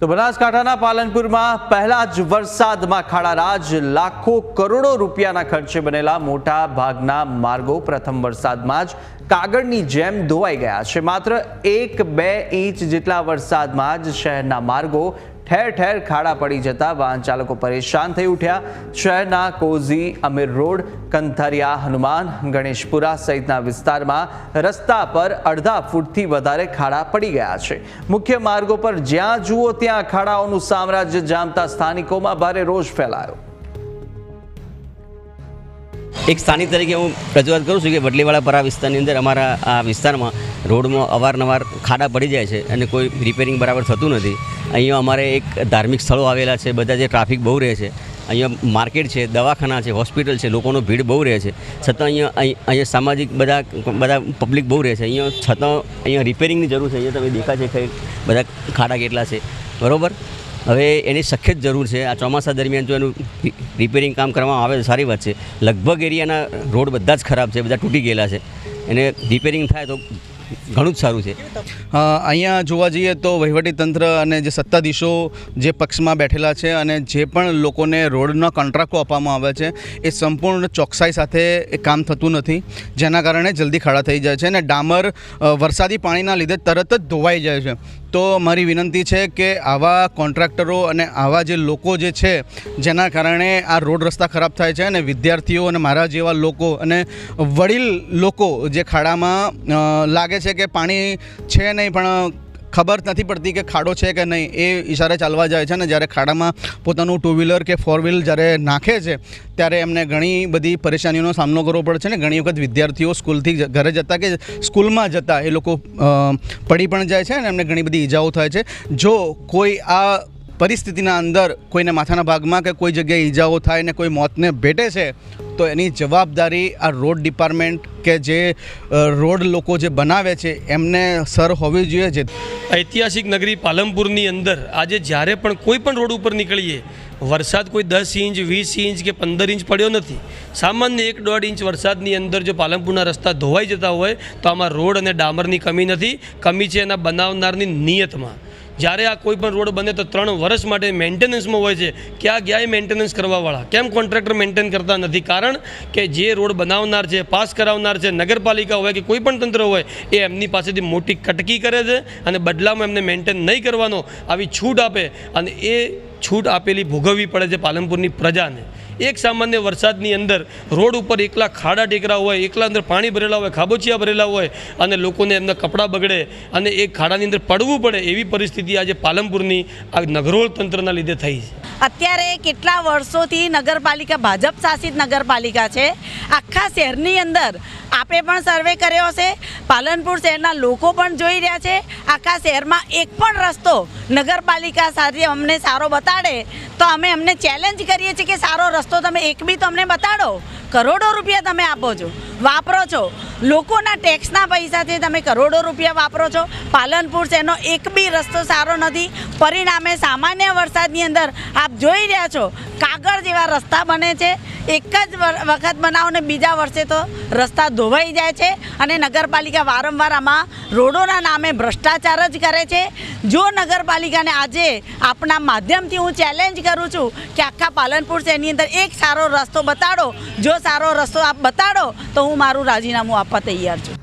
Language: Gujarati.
તો બનાસકાંઠાના પાલનપુરમાં પહેલા જ વરસાદમાં ખાડારાજ લાખો કરોડો રૂપિયાના ખર્ચે બનેલા મોટા ભાગના માર્ગો પ્રથમ વરસાદમાં જ કાગળની જેમ ધોવાઈ ગયા છે. માત્ર એક બે ઇંચ જેટલા વરસાદમાં જ શહેરના માર્ગો ઠેર ઠેર ખાડા પડી જતા વાહન ચાલકો પરેશાન થઈ ઉઠ્યા. શહેરના કોઝી અમીર રોડ, કંથરિયા હનુમાન, ગણેશપુરા સહિતના વિસ્તારમાં રસ્તા પર અડધા ફૂટથી વધારે ખાડા પડી ગયા છે. મુખ્ય માર્ગો પર જ્યાં જુઓ ત્યાં ખાડાઓનું સામ્રાજ્ય જામતા સ્થાનિકોમાં ભારે રોષ ફેલાયો. એક સ્થાનિક તરીકે હું રજૂઆત કરું છું કે વડલીવાળા પરા વિસ્તારની અંદર અમારા આ વિસ્તારમાં રોડમાં અવારનવાર ખાડા પડી જાય છે અને કોઈ રિપેરિંગ બરાબર થતું નથી. અહીંયા અમારે એક ધાર્મિક સ્થળો આવેલા છે, બધા જે ટ્રાફિક બહુ રહે છે. અહીંયા માર્કેટ છે, દવાખાના છે હોસ્પિટલ છે, લોકોનો ભીડ બહુ રહે છે. છતાં અહીંયા અહીં- અહીંયા સામાજિક બધા બધા પબ્લિક બહુ રહે છે. અહીંયા છતાં અહીંયા રિપેરિંગની જરૂર છે. અહીંયા તમે દેખા છે બધા ખાડા કેટલા છે. બરાબર? હવે એની સખત જરૂર છે. આ ચોમાસા દરમિયાન જો એનું રિપેરિંગ કામ કરવામાં આવે તો સારી વાત છે. લગભગ એરિયાના રોડ બધા જ ખરાબ છે, બધા તૂટી ગયેલા છે. એને રિપેરિંગ થાય તો ઘણું જ સારું છે. અહીંયા જોવા જઈએ તો વહીવટીતંત્ર અને જે સત્તાધીશો જે પક્ષમાં બેઠેલા છે અને જે પણ લોકોને રોડના કોન્ટ્રાક્ટો આપવામાં આવે છે, એ સંપૂર્ણ ચોકસાઈ સાથે એ કામ થતું નથી. જેના કારણે જલ્દી ખાડા થઈ જાય છે અને ડામર વરસાદી પાણીના લીધે તરત જ ધોવાઈ જાય છે. તો મારી વિનંતી છે કે આવા કોન્ટ્રાક્ટરો અને આવા જે લોકો જે છે, જેના કારણે આ રોડ રસ્તા ખરાબ થાય છે અને વિદ્યાર્થીઓ અને મારા જેવા લોકો અને વડીલ લોકો જે ખાડામાં લાગે છે કે પાણી છે નહીં પણ ખબર નથી પડતી કે ખાડો છે કે નહીં. એ ઇશારે ચાલવા જાય છે ને જ્યારે ખાડામાં પોતાનું ટુ વ્હીલર કે ફોર વ્હીલ જ્યારે નાખે છે, ત્યારે એમને ઘણી બધી પરેશાનીઓનો સામનો કરવો પડે છે ને. ઘણી વખત વિદ્યાર્થીઓ સ્કૂલથી ઘરે જતા કે સ્કૂલમાં જતા એ લોકો પડી પણ જાય છે અને એમને ઘણી બધી ઈજાઓ થાય છે. જો કોઈ આ પરિસ્થિતિના અંદર કોઈને માથાના ભાગમાં કે કોઈ જગ્યાએ ઈજાઓ થાય ને કોઈ મોતને ભેટે છે તો એની જવાબદારી આ રોડ ડિપાર્ટમેન્ટ કે જે રોડ લોકો જે બનાવે છે, એમને સર હોવી જોઈએ જે ઐતિહાસિક નગરી પાલનપુરની અંદર આજે જ્યારે પણ કોઈ પણ રોડ ઉપર નીકળીએ, વરસાદ કોઈ દસ ઇંચ, વીસ ઇંચ કે પંદર ઇંચ પડ્યો નથી. સામાન્ય એક દોઢ ઇંચ વરસાદની અંદર જો પાલનપુરના રસ્તા ધોવાઈ જતા હોય, તો આમાં રોડ અને ડામરની કમી નથી. કમી છે એના બનાવનારની નિયતમાં. જ્યારે આ કોઈ પણ રોડ બને તો ત્રણ વર્ષ માટે મેન્ટેનન્સમાં હોય છે. ક્યાં ગયા એ મેન્ટેનન્સ કરવાવાળા? કેમ કોન્ટ્રાક્ટર મેન્ટેન કરતા નથી? કારણ કે જે રોડ બનાવનાર છે, પાસ કરાવનાર છે, નગરપાલિકા હોય કે કોઈ પણ તંત્ર હોય, એ એમની પાસેથી મોટી કટકી કરે છે અને બદલામાં એમને મેન્ટેન નહીં કરવાનો આવી છૂટ આપે. અને એ છૂટ આપેલી ભોગવવી પડે છે પાલનપુરની પ્રજાને. એક સામાન્ય વરસાદની અંદર રોડ ઉપર એકલા ખાડા ટેકરા હોય, એકલા અંદર પાણી ભરેલા હોય, ખાબોચિયા ભરેલા હોય અને લોકોને એમના કપડાં બગડે અને એ ખાડાની અંદર પડવું પડે એવી પરિસ્થિતિ આજે પાલનપુરની આ નગરોળ તંત્રના લીધે થઈ છે. અત્યારે કેટલા વર્ષોથી નગરપાલિકા ભાજપ શાસિત નગરપાલિકા છે? આખા શહેરની અંદર આપણે પણ સર્વે કર્યો છે પાલનપુર શહેરના લોકો પણ જોઈ રહ્યા છે. આખા શહેરમાં એક પણ રસ્તો નગરપાલિકા સાથે અમને સારો બતાડે, તો અમે અમને ચેલેન્જ કરીએ છીએ કે સારો રસ્તો તમે એક બી તો અમને બતાડો. કરોડો રૂપિયા તમે આપો છો. વાપરો છો? લોકોના ટેક્સના પૈસાથી તમે કરોડો રૂપિયા વાપરો છો. પાલનપુર શહેરનો એક બી રસ્તો સારો નથી. પરિણામે સામાન્ય વરસાદની અંદર આપ જોઈ રહ્યા છો, કાગળ જેવા રસ્તા બને છે. એક જ વખત બનાવો ને બીજા વર્ષે તો રસ્તા ધોવાઈ જાય છે અને નગરપાલિકા વારંવાર આમાં રોડોના નામે ભ્રષ્ટાચાર જ કરે છે. જો નગરપાલિકાને આજે આપના માધ્યમથી હું ચેલેન્જ કરું છું કે આખા પાલનપુર શહેરની અંદર એક સારો રસ્તો બતાડો. જો સારો રસ્તો આપ બતાડો, તો હું મારું રાજીનામું આપવા તૈયાર છું.